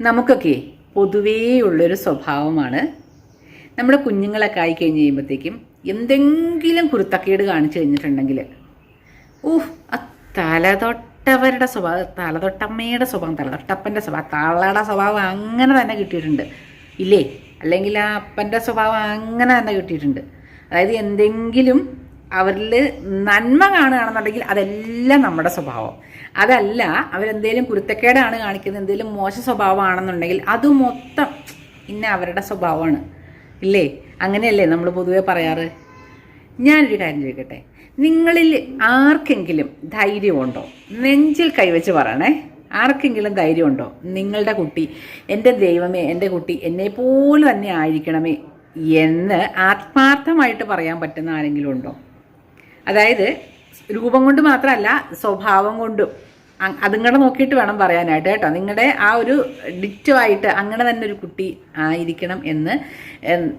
നമുക്കൊക്കെ പൊതുവേ ഉള്ളൊരു സ്വഭാവമാണ്. നമ്മുടെ കുഞ്ഞുങ്ങളൊക്കെ ആയി കഴിഞ്ഞ് കഴിയുമ്പോഴത്തേക്കും എന്തെങ്കിലും കുരുത്തക്കേട് കാണിച്ചു കഴിഞ്ഞിട്ടുണ്ടെങ്കിൽ ഊഹ് ആ തലതൊട്ടവരുടെ സ്വഭാവം തലതൊട്ടമ്മയുടെ സ്വഭാവം തലതൊട്ടപ്പന്റെ സ്വഭാവം തള്ളയുടെ സ്വഭാവം അങ്ങനെ തന്നെ കിട്ടിയിട്ടുണ്ട്. ഇല്ലേ? അല്ലെങ്കിൽ ആ അപ്പന്റെ സ്വഭാവം അങ്ങനെ തന്നെ കിട്ടിയിട്ടുണ്ട്. അതായത് എന്തെങ്കിലും അവരിൽ നന്മ കാണുകയാണെന്നുണ്ടെങ്കിൽ അതെല്ലാം നമ്മുടെ സ്വഭാവം. അതല്ല അവരെന്തേലും കുരുത്തക്കേടാണ് കാണിക്കുന്നത് എന്തേലും മോശ സ്വഭാവമാണെന്നുണ്ടെങ്കിൽ അത് മൊത്തം ഇന്ന അവരുടെ സ്വഭാവമാണ്. ഇല്ലേ? അങ്ങനെയല്ലേ നമ്മൾ പൊതുവേ പറയാറ്? ഞാനൊരു കാര്യം ചോദിക്കട്ടെ. നിങ്ങളിൽ ആർക്കെങ്കിലും ധൈര്യമുണ്ടോ? നെഞ്ചിൽ കൈവച്ച് പറയണേ. ആർക്കെങ്കിലും ധൈര്യമുണ്ടോ? നിങ്ങളുടെ കുട്ടി എന്റെ ദൈവമേ എന്റെ കുട്ടി എന്നെപ്പോലെ തന്നെ ആയിരിക്കണമേ എന്ന് ആത്മാർത്ഥമായിട്ട് പറയാൻ പറ്റുന്ന ആരെങ്കിലും ഉണ്ടോ? അതായത് രൂപം കൊണ്ട് മാത്രമല്ല സ്വഭാവം കൊണ്ടും. അതുങ്ങളെ നോക്കിയിട്ട് വേണം പറയാനായിട്ട് കേട്ടോ. നിങ്ങളുടെ ആ ഒരു ഡിറ്റോ ആയിട്ട് അങ്ങനെ തന്നെ ഒരു കുട്ടി ആയിരിക്കണം എന്ന്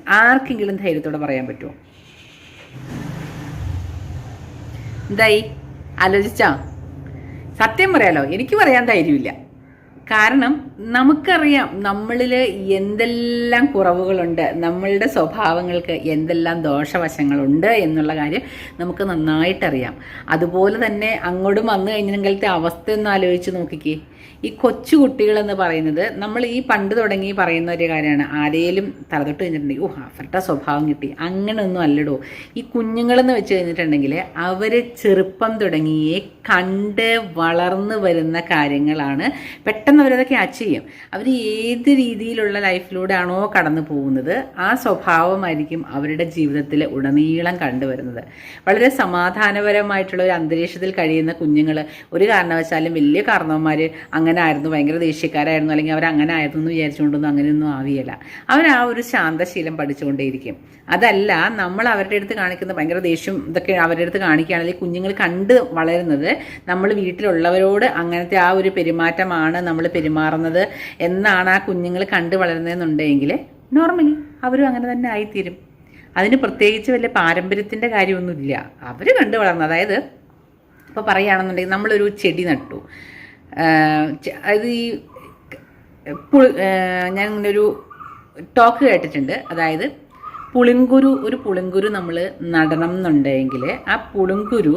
ആർക്കെങ്കിലും ധൈര്യത്തോടെ പറയാൻ പറ്റുമോ എന്തായി? ആലോചിച്ചാ? സത്യം പറയാലോ. എനിക്ക് പറയാൻ ധൈര്യമില്ല. കാരണം നമുക്കറിയാം നമ്മളിൽ എന്തെല്ലാം കുറവുകളുണ്ട് നമ്മളുടെ സ്വഭാവങ്ങൾക്ക് എന്തെല്ലാം ദോഷവശങ്ങളുണ്ട് എന്നുള്ള കാര്യം നമുക്ക് നന്നായിട്ടറിയാം. അതുപോലെ തന്നെ അങ്ങോട്ടും വന്നു കഴിഞ്ഞിട്ടുണ്ടെങ്കിലത്തെ അവസ്ഥ ഒന്ന് ആലോചിച്ച് നോക്കിക്കേ. ഈ കൊച്ചു കുട്ടികളെന്ന് പറയുന്നത് നമ്മൾ ഈ പണ്ട് തുടങ്ങി പറയുന്ന ഒരു കാര്യമാണ്. ആരേലും തലതൊട്ട് കഴിഞ്ഞിട്ടുണ്ടെങ്കിൽ ഓ അവരുടെ സ്വഭാവം കിട്ടി. അങ്ങനെയൊന്നും അല്ലടോ. ഈ കുഞ്ഞുങ്ങളെന്ന് വെച്ച് കഴിഞ്ഞിട്ടുണ്ടെങ്കിൽ അവർ ചെറുപ്പം തുടങ്ങിയേ കണ്ട് വളർന്നു വരുന്ന കാര്യങ്ങളാണ് പെട്ടെന്ന് അവരത് ക്യാച്ച് ചെയ്യും. അവർ ഏത് രീതിയിലുള്ള ലൈഫിലൂടെയാണോ കടന്നു പോകുന്നത് ആ സ്വഭാവമായിരിക്കും അവരുടെ ജീവിതത്തിൽ ഉടനീളം കണ്ടുവരുന്നത്. വളരെ സമാധാനപരമായിട്ടുള്ള ഒരു അന്തരീക്ഷത്തിൽ കഴിയുന്ന കുഞ്ഞുങ്ങൾ ഒരു കാരണവശാലും വലിയ കാരണവന്മാർ അങ്ങനെ ആയിരുന്നു ഭയങ്കര ദേഷ്യക്കാരായിരുന്നു അല്ലെങ്കിൽ അവർ അങ്ങനെ ആയിരുന്നു എന്ന് വിചാരിച്ചുകൊണ്ടൊന്നും അങ്ങനെയൊന്നും ആവിയല്ല അവർ ആ ഒരു ശാന്തശീലം പഠിച്ചുകൊണ്ടേയിരിക്കും. അതല്ല നമ്മൾ അവരുടെ അടുത്ത് കാണിക്കുന്ന ഭയങ്കര ദേഷ്യം ഇതൊക്കെ അവരുടെ അടുത്ത് കാണിക്കുകയാണെങ്കിൽ കുഞ്ഞുങ്ങൾ കണ്ട് വളരുന്നത് നമ്മൾ വീട്ടിലുള്ളവരോട് അങ്ങനത്തെ ആ ഒരു പെരുമാറ്റമാണ് നമ്മൾ പെരുമാറുന്നത് എന്നാണ് ആ കുഞ്ഞുങ്ങൾ കണ്ട് വളരുന്നതെന്നുണ്ടെങ്കിൽ നോർമലി അവരും അങ്ങനെ തന്നെ ആയിത്തീരും. അതിന് പ്രത്യേകിച്ച് വലിയ പാരമ്പര്യത്തിന്റെ കാര്യമൊന്നുമില്ല. അവർ കണ്ടു വളർന്നു അതായത് ഇപ്പോൾ പറയുകയാണെന്നുണ്ടെങ്കിൽ നമ്മളൊരു ചെടി നട്ടു. അത് ഈ ഞാൻ ഇങ്ങനൊരു ടോക്ക് കേട്ടിട്ടുണ്ട്. അതായത് പുളിങ്കുരു ഒരു പുളിങ്കുരു നമ്മൾ നടണം എന്നുണ്ടെങ്കിൽ ആ പുളിങ്കുരു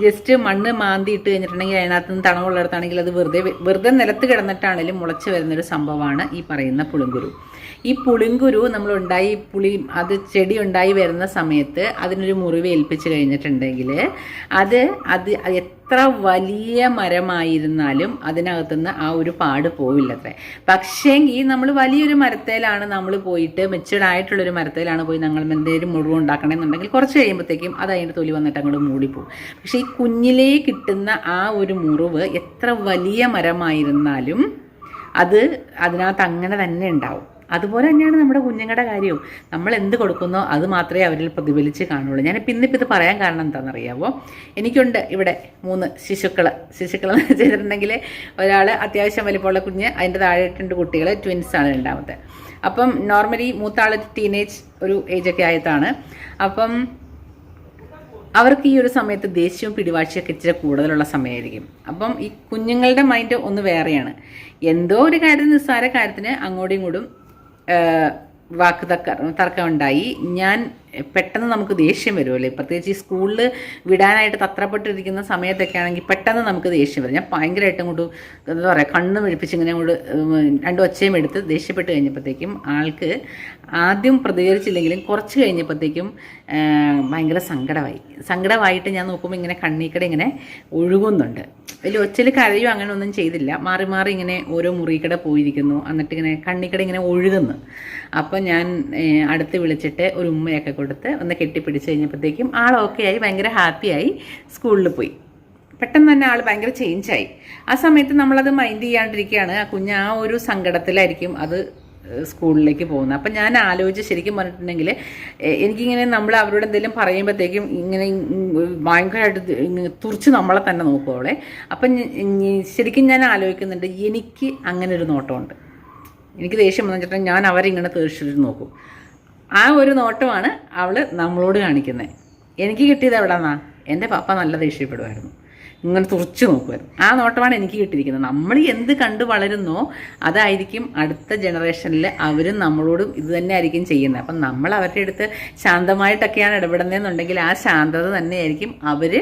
ജസ്റ്റ് മണ്ണ് മാന്തി ഇട്ട് കഴിഞ്ഞിട്ടുണ്ടെങ്കിൽ അതിനകത്ത് നിന്ന് തണവുള്ളിടത്താണെങ്കിൽ അത് വെറുതെ വെറുതെ നിലത്ത് കിടന്നിട്ടാണെങ്കിലും മുളച്ച് വരുന്നൊരു സംഭവമാണ് ഈ പറയുന്ന പുളിങ്കുരു. ഈ പുളിങ്കുരു നമ്മൾ ഉണ്ടായി പുളി അത് ചെടി ഉണ്ടായി വരുന്ന സമയത്ത് അതിനൊരു മുറിവ് ഏൽപ്പിച്ച് കഴിഞ്ഞിട്ടുണ്ടെങ്കിൽ അത് അത് എത്ര വലിയ മരമായിരുന്നാലും അതിനകത്തുനിന്ന് ആ ഒരു പാട് പോവില്ലത്രേ. പക്ഷേങ്കിൽ നമ്മൾ വലിയൊരു മരത്തേലാണ് നമ്മൾ പോയിട്ട് മെച്ചുവേർഡ് ആയിട്ടുള്ളൊരു മരത്തേലാണ് പോയി ഞങ്ങൾ എന്തെങ്കിലും മുഴുവൻ ഉണ്ടാക്കണമെന്നുണ്ടെങ്കിൽ കുറച്ച് കഴിയുമ്പോഴത്തേക്കും അത് അതിന്റെ തൊലി വന്നിട്ട് അങ്ങോട്ട് മൂടിപ്പോവും. പക്ഷേ ഈ കുഞ്ഞിലേ കിട്ടുന്ന ആ ഒരു മുറിവ് എത്ര വലിയ മരമായിരുന്നാലും അത് അതിനകത്ത് അങ്ങനെ തന്നെ ഉണ്ടാവും. അതുപോലെ തന്നെയാണ് നമ്മുടെ കുഞ്ഞുങ്ങളുടെ കാര്യവും. നമ്മൾ എന്ത് കൊടുക്കുന്നോ അത് മാത്രമേ അവരിൽ പ്രതിഫലിച്ച് കാണുള്ളൂ. ഞാനിപ്പോൾ ഇന്നിപ്പോൾ ഇത് പറയാൻ കാരണം എന്താണെന്നറിയാമോ എനിക്കുണ്ട് ഇവിടെ മൂന്ന് ശിശുക്കൾ. ശിശുക്കൾ എന്ന് വെച്ചിട്ടുണ്ടെങ്കിൽ ഒരാൾ അത്യാവശ്യം വലിപ്പമുള്ള കുഞ്ഞ് അതിന്റെ താഴെ രണ്ട് കുട്ടികൾ ട്വിൻസാണ് രണ്ടാമത്തെ. അപ്പം നോർമലി മൂത്താൾ ടീനേജ് ഒരു ഏജൊക്കെ ആയതാണ്. അപ്പം അവർക്ക് ഈ ഒരു സമയത്ത് ദേഷ്യവും പിടിവാഴ്ചയൊക്കെ ഇച്ചിരി കൂടുതലുള്ള സമയമായിരിക്കും. അപ്പം ഈ കുഞ്ഞുങ്ങളുടെ മൈൻഡ് ഒന്ന് വേറെയാണ്. എന്തോ ഒരു കാര്യം നിസ്സാര കാര്യത്തിന് അങ്ങോട്ടും ഇങ്ങോട്ടും വാക്ക് തർക്കം ഉണ്ടായി ഞാൻ പെട്ടെന്ന് നമുക്ക് ദേഷ്യം വരുമല്ലേ പ്രത്യേകിച്ച് ഈ സ്കൂളിൽ വിടാനായിട്ട് തത്രപ്പെട്ടിരിക്കുന്ന സമയത്തൊക്കെ ആണെങ്കിൽ പെട്ടെന്ന് നമുക്ക് ദേഷ്യം വരും. ഞാൻ ഭയങ്കരമായിട്ട് അങ്ങോട്ട് എന്താ പറയുക കണ്ണ് വിഴിപ്പിച്ച് ഇങ്ങനെ ഉം, രണ്ട് ഒച്ചയും എടുത്ത് ദേഷ്യപ്പെട്ട് കഴിഞ്ഞപ്പോഴത്തേക്കും ആൾക്ക് ആദ്യം പ്രതികരിച്ചില്ലെങ്കിലും കുറച്ച് കഴിഞ്ഞപ്പോഴത്തേക്കും ഭയങ്കര സങ്കടമായി. സങ്കടമായിട്ട് ഞാൻ നോക്കുമ്പോൾ ഇങ്ങനെ കണ്ണീക്കട ഇങ്ങനെ ഒഴുകുന്നുണ്ട്. വലിയ ഒച്ചയിൽ കരയോ അങ്ങനെ ഒന്നും ചെയ്തില്ല. മാറി മാറി ഇങ്ങനെ ഓരോ മുറിക്കട പോയിരിക്കുന്നു. എന്നിട്ട് ഇങ്ങനെ കണ്ണിക്കട ഇങ്ങനെ ഒഴുകുന്നു. അപ്പം ഞാൻ അടുത്ത് വിളിച്ചിട്ട് ഒരു ഉമ്മയൊക്കെ കൊടുത്ത് ഒന്ന് കെട്ടിപ്പിടിച്ച് കഴിഞ്ഞപ്പോഴത്തേക്കും ആൾ ഓക്കെ ആയി ഭയങ്കര ഹാപ്പിയായി സ്കൂളിൽ പോയി. പെട്ടെന്ന് തന്നെ ആൾ ഭയങ്കര ചേഞ്ചായി ആ സമയത്ത് നമ്മളത് മൈൻഡ് ചെയ്യാണ്ടിരിക്കുകയാണ്. ആ കുഞ്ഞ് ആ ഒരു സങ്കടത്തിലായിരിക്കും അത് സ്കൂളിലേക്ക് പോകുന്നത്. അപ്പം ഞാൻ ആലോചിച്ച് ശരിക്കും പറഞ്ഞിട്ടുണ്ടെങ്കിൽ എനിക്കിങ്ങനെ നമ്മൾ അവരോട് എന്തെങ്കിലും പറയുമ്പോഴത്തേക്കും ഇങ്ങനെ ഭയങ്കരമായിട്ട് തുറച്ച് നമ്മളെ തന്നെ നോക്കുവോളെ അപ്പം ഞ- ഞ- ശരിക്കും ഞാൻ ആലോചിക്കുന്നുണ്ട് എനിക്ക് അങ്ങനെ ഒരു നോട്ടമുണ്ട്. എനിക്ക് ദേഷ്യം വന്നിട്ടുണ്ടെങ്കിൽ ഞാൻ അവരിങ്ങനെ തീർച്ചയായിട്ടും നോക്കും. ആ ഒരു നോട്ടമാണ് അവൾ നമ്മളോട് കാണിക്കുന്നത് എനിക്ക് കിട്ടിയത് എവിടെന്നാ? എന്റെ പപ്പ നല്ല ദേഷ്യപ്പെടുമായിരുന്നു ഇങ്ങനെ തുറച്ചു നോക്കുമായിരുന്നു ആ നോട്ടമാണ് എനിക്ക് കിട്ടിയിരിക്കുന്നത്. നമ്മൾ എന്ത് കണ്ടു വളരുന്നോ അതായിരിക്കും അടുത്ത ജനറേഷനിൽ അവരും നമ്മളോടും ഇത് തന്നെ ആയിരിക്കും ചെയ്യുന്നത് അപ്പം നമ്മൾ അവരുടെ അടുത്ത് ശാന്തമായിട്ടൊക്കെയാണ് ഇടപെടുന്നതെന്നുണ്ടെങ്കിൽ ആ ശാന്തത തന്നെയായിരിക്കും അവർ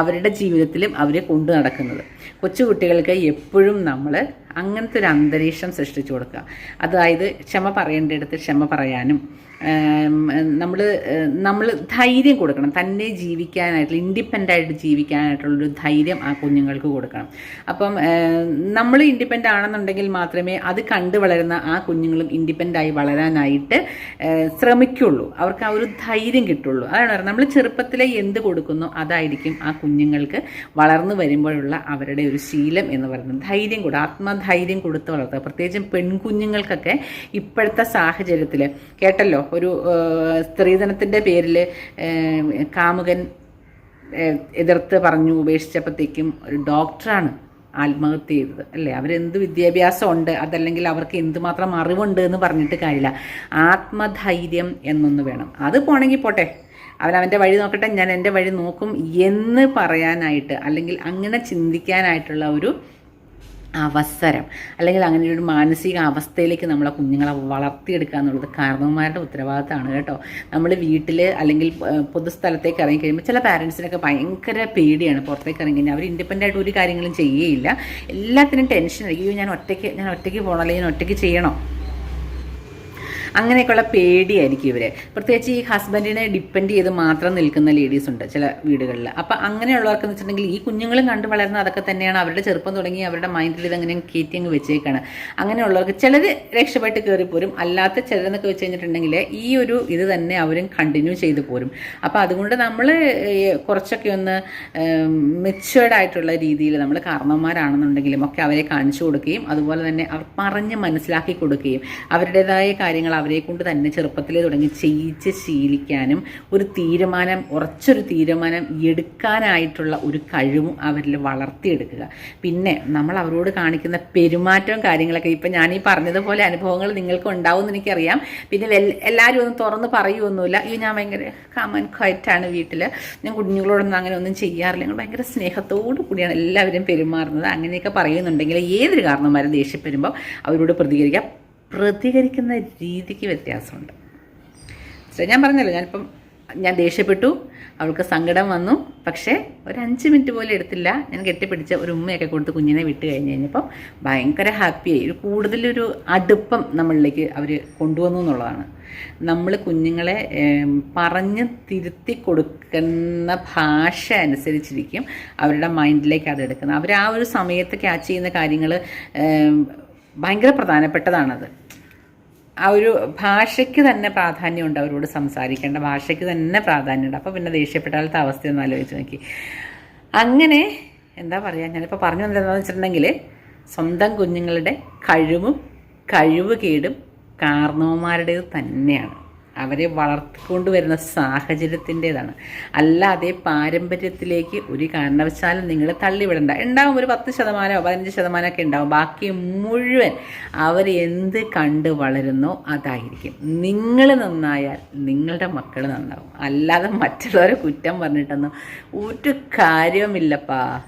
അവരുടെ ജീവിതത്തിലും അവരെ കൊണ്ടു നടക്കുന്നത്. കൊച്ചുകുട്ടികൾക്ക് എപ്പോഴും നമ്മൾ അങ്ങനത്തെ ഒരു അന്തരീക്ഷം സൃഷ്ടിച്ചു കൊടുക്കുക. അതായത് ക്ഷമ പറയേണ്ടടുത്ത് ക്ഷമ പറയാനും നമ്മൾ നമ്മൾ ധൈര്യം കൊടുക്കണം. തന്നെ ജീവിക്കാനായിട്ടുള്ള ഇൻഡിപ്പെന്റ് ആയിട്ട് ജീവിക്കാനായിട്ടുള്ളൊരു ധൈര്യം ആ കുഞ്ഞുങ്ങൾക്ക് കൊടുക്കണം. അപ്പം നമ്മൾ ഇൻഡിപെൻഡ് ആണെന്നുണ്ടെങ്കിൽ മാത്രമേ അത് കണ്ടു വളരുന്ന ആ കുഞ്ഞുങ്ങളും ഇൻഡിപ്പെന്റായി ആയി വളരാനായിട്ട് ശ്രമിക്കുള്ളൂ. അവർക്ക് ആ ഒരു ധൈര്യം കിട്ടുള്ളൂ. അതാണ് പറയുന്നത് നമ്മൾ ചെറുപ്പത്തിലെ എന്ത് കൊടുക്കുന്നു അതായിരിക്കും ആ കുഞ്ഞുങ്ങൾക്ക് വളർന്നു വരുമ്പോഴുള്ള അവരുടെ ഒരു ശീലം എന്ന് പറയുന്നത്. ധൈര്യം കൂടെ ആത്മധൈര്യം കൊടുത്ത് വളർത്തുക. പ്രത്യേകിച്ചും പെൺകുഞ്ഞുങ്ങൾക്കൊക്കെ ഇപ്പോഴത്തെ സാഹചര്യത്തിൽ കേട്ടല്ലോ ഒരു സ്ത്രീധനത്തിന്റെ പേരിൽ കാമുകൻ എതിർത്ത് പറഞ്ഞു ഉപേക്ഷിച്ചപ്പോഴത്തേക്കും ഒരു ഡോക്ടറാണ് ആത്മഹത്യ ചെയ്തത്. അല്ലേ? അവരെന്ത് വിദ്യാഭ്യാസം ഉണ്ട് അതല്ലെങ്കിൽ അവർക്ക് എന്തുമാത്രം അറിവുണ്ട് എന്ന് പറഞ്ഞിട്ട് കാര്യമില്ല. ആത്മധൈര്യം എന്നൊന്ന് വേണം. അത് പോണെങ്കിൽ പോട്ടെ. അവൻ അവന്റെ വഴി നോക്കട്ടെ ഞാൻ എന്റെ വഴി നോക്കും എന്ന് പറയാനായിട്ട് അല്ലെങ്കിൽ അങ്ങനെ ചിന്തിക്കാനായിട്ടുള്ള ഒരു അവസരം അല്ലെങ്കിൽ അങ്ങനെ ഒരു മാനസിക അവസ്ഥയിലേക്ക് നമ്മളെ കുഞ്ഞുങ്ങളെ വളർത്തിയെടുക്കുക എന്നുള്ളത് കാരണവന്മാരുടെ ഉത്തരവാദിത്തമാണ് കേട്ടോ. നമ്മൾ വീട്ടിൽ അല്ലെങ്കിൽ പൊതുസ്ഥലത്തേക്ക് ഇറങ്ങി കഴിയുമ്പോൾ ചില പാരൻസിനൊക്കെ ഭയങ്കര പേടിയാണ് പുറത്തേക്ക് ഇറങ്ങി കഴിഞ്ഞാൽ അവർ ഇൻഡിപെൻഡന്റ് ആയിട്ട് ഒരു കാര്യങ്ങളും ചെയ്യുകയില്ല എല്ലാത്തിനും ടെൻഷൻ അയ്യോ ഞാൻ ഒറ്റയ്ക്ക് ഞാൻ ഒറ്റയ്ക്ക് പോകണം അല്ലെങ്കിൽ ഞാൻ ഒറ്റയ്ക്ക് ചെയ്യണോ? അങ്ങനെയൊക്കെയുള്ള പേടിയായിരിക്കും ഇവരെ. പ്രത്യേകിച്ച് ഈ ഹസ്ബൻഡിനെ ഡിപ്പെൻഡ് ചെയ്ത് മാത്രം നിൽക്കുന്ന ലേഡീസ് ഉണ്ട് ചില വീടുകളിൽ അപ്പം അങ്ങനെയുള്ളവർക്ക് വെച്ചിട്ടുണ്ടെങ്കിൽ ഈ കുഞ്ഞുങ്ങളും കണ്ടു വളർന്ന അതൊക്കെ തന്നെയാണ്. അവരുടെ ചെറുപ്പം തുടങ്ങി അവരുടെ മൈൻഡിൽ ഇതങ്ങനെ കയറ്റി അങ്ങ് വെച്ചേക്കാണ്. അങ്ങനെയുള്ളവർക്ക് ചിലർ രക്ഷപ്പെട്ട് പോരും. അല്ലാത്ത ചിലരെന്നൊക്കെ വെച്ച് കഴിഞ്ഞിട്ടുണ്ടെങ്കിൽ ഈ ഒരു ഇത് തന്നെ അവരും കണ്ടിന്യൂ ചെയ്തു പോരും. അപ്പോൾ അതുകൊണ്ട് നമ്മൾ കുറച്ചൊക്കെ ഒന്ന് മെച്ചുവേർഡ് ആയിട്ടുള്ള രീതിയിൽ നമ്മൾ കാരണവന്മാരാണെന്നുണ്ടെങ്കിലും ഒക്കെ അവരെ കാണിച്ചു കൊടുക്കുകയും അതുപോലെ തന്നെ അവർ പറഞ്ഞ് മനസ്സിലാക്കി കൊടുക്കുകയും അവരുടേതായ കാര്യങ്ങൾ അവരെ കൊണ്ട് തന്നെ ചെറുപ്പത്തിലേ തുടങ്ങി ചെയ്യിച്ച് ശീലിക്കാനും ഒരു തീരുമാനം ഉറച്ചൊരു തീരുമാനം എടുക്കാനായിട്ടുള്ള ഒരു കഴിവും അവരിൽ വളർത്തിയെടുക്കുക. പിന്നെ നമ്മൾ അവരോട് കാണിക്കുന്ന പെരുമാറ്റവും കാര്യങ്ങളൊക്കെ ഇപ്പം ഞാൻ ഈ പറഞ്ഞതുപോലെ അനുഭവങ്ങൾ നിങ്ങൾക്ക് ഉണ്ടാവുമെന്ന് എനിക്കറിയാം. പിന്നെ എല്ലാവരും ഒന്നും തുറന്ന് പറയുമൊന്നുമില്ല ഈ ഞാൻ ഭയങ്കര കാമൻ ക്വയറ്റാണ് വീട്ടിൽ ഞാൻ കുഞ്ഞുങ്ങളോടൊന്നും അങ്ങനെ ഒന്നും ചെയ്യാറില്ല. ഞങ്ങൾ ഭയങ്കര സ്നേഹത്തോടു കൂടിയാണ് എല്ലാവരും പെരുമാറുന്നത്. അങ്ങനെയൊക്കെ പറയുന്നുണ്ടെങ്കിൽ ഏതൊരു കാരണവന്മാരും ദേഷ്യപ്പെടുമ്പോൾ അവരോട് പ്രതികരിക്കാം. പ്രതികരിക്കുന്ന രീതിക്ക് വ്യത്യാസമുണ്ട്. ഞാൻ പറഞ്ഞല്ലോ ഞാനിപ്പം ഞാൻ ദേഷ്യപ്പെട്ടു അവൾക്ക് സങ്കടം വന്നു പക്ഷേ ഒരു അഞ്ച് മിനിറ്റ് പോലും എടുത്തില്ല. ഞാൻ കെട്ടിപ്പിടിച്ച ഒരു ഉമ്മയൊക്കെ കൊടുത്ത് കുഞ്ഞിനെ വിട്ട് കഴിഞ്ഞ് കഴിഞ്ഞപ്പോൾ ഭയങ്കര ഹാപ്പിയായി ഒരു കൂടുതലൊരു അടുപ്പം നമ്മളിലേക്ക് അവർ കൊണ്ടുവന്നു എന്നുള്ളതാണ്. നമ്മൾ കുഞ്ഞുങ്ങളെ പറഞ്ഞ് തിരുത്തി കൊടുക്കുന്ന ഭാഷ അനുസരിച്ചിരിക്കും അവരുടെ മൈൻഡിലേക്ക് അത് എടുക്കുന്നത്. അവർ ആ ഒരു സമയത്ത് ക്യാച്ച് ചെയ്യുന്ന കാര്യങ്ങൾ ഭയങ്കര പ്രധാനപ്പെട്ടതാണത്. ആ ഒരു ഭാഷയ്ക്ക് തന്നെ പ്രാധാന്യമുണ്ട് അവരോട് സംസാരിക്കേണ്ട ഭാഷയ്ക്ക് തന്നെ പ്രാധാന്യമുണ്ട്. അപ്പോൾ പിന്നെ ദേഷ്യപ്പെട്ടാലത്തെ അവസ്ഥയൊന്നും ആലോചിച്ച് നോക്കി. അങ്ങനെ എന്താ പറയുക ഞാനിപ്പോൾ പറഞ്ഞു വന്നതെന്ന് വെച്ചിട്ടുണ്ടെങ്കിൽ സ്വന്തം കുഞ്ഞുങ്ങളുടെ കഴിവും കഴിവ് കേടും കാർണവന്മാരുടേത് തന്നെയാണ്. അവരെ വളർത്തിക്കൊണ്ടുവരുന്ന സാഹചര്യത്തിന്റെതാണ്. അല്ലാതെ പാരമ്പര്യത്തിലേക്ക് ഒരു കാരണവശാലും നിങ്ങൾ തള്ളിവിടണ്ട. ഉണ്ടാവും ഒരു പത്ത് ശതമാനമോ പതിനഞ്ച് ശതമാനമൊക്കെ ഉണ്ടാവും. ബാക്കി മുഴുവൻ അവർ എന്ത് കണ്ട് വളരുന്നോ അതായിരിക്കും. നിങ്ങൾ നന്നായാൽ നിങ്ങളുടെ മക്കൾ നന്നാവും. അല്ലാതെ മറ്റുള്ളവരെ കുറ്റം പറഞ്ഞിട്ടൊന്നും ഒരു കാര്യവുമില്ലപ്പാ.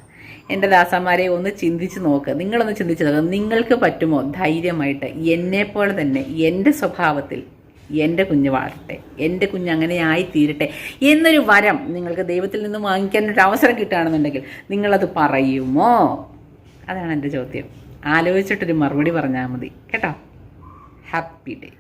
എന്റെ ദാസന്മാരെ ഒന്ന് ചിന്തിച്ച് നോക്ക്. നിങ്ങളൊന്ന് ചിന്തിച്ച് നോക്കുക നിങ്ങൾക്ക് പറ്റുമോ ധൈര്യമായിട്ട് എന്നെപ്പോലെ തന്നെ എന്റെ സ്വഭാവത്തിൽ എന്റെ കുഞ്ഞ് വളരട്ടെ എന്റെ കുഞ്ഞ് അങ്ങനെ തീരട്ടെ എന്നൊരു വരം നിങ്ങൾക്ക് ദൈവത്തിൽ നിന്ന് വാങ്ങിക്കാൻ ഒരു അവസരം കിട്ടുകയാണെന്നുണ്ടെങ്കിൽ നിങ്ങളത് പറയുമോ? അതാണ് എന്റെ ചോദ്യം. ആലോചിച്ചിട്ടൊരു മറുപടി പറഞ്ഞാൽ മതി. കേട്ടോ? Happy day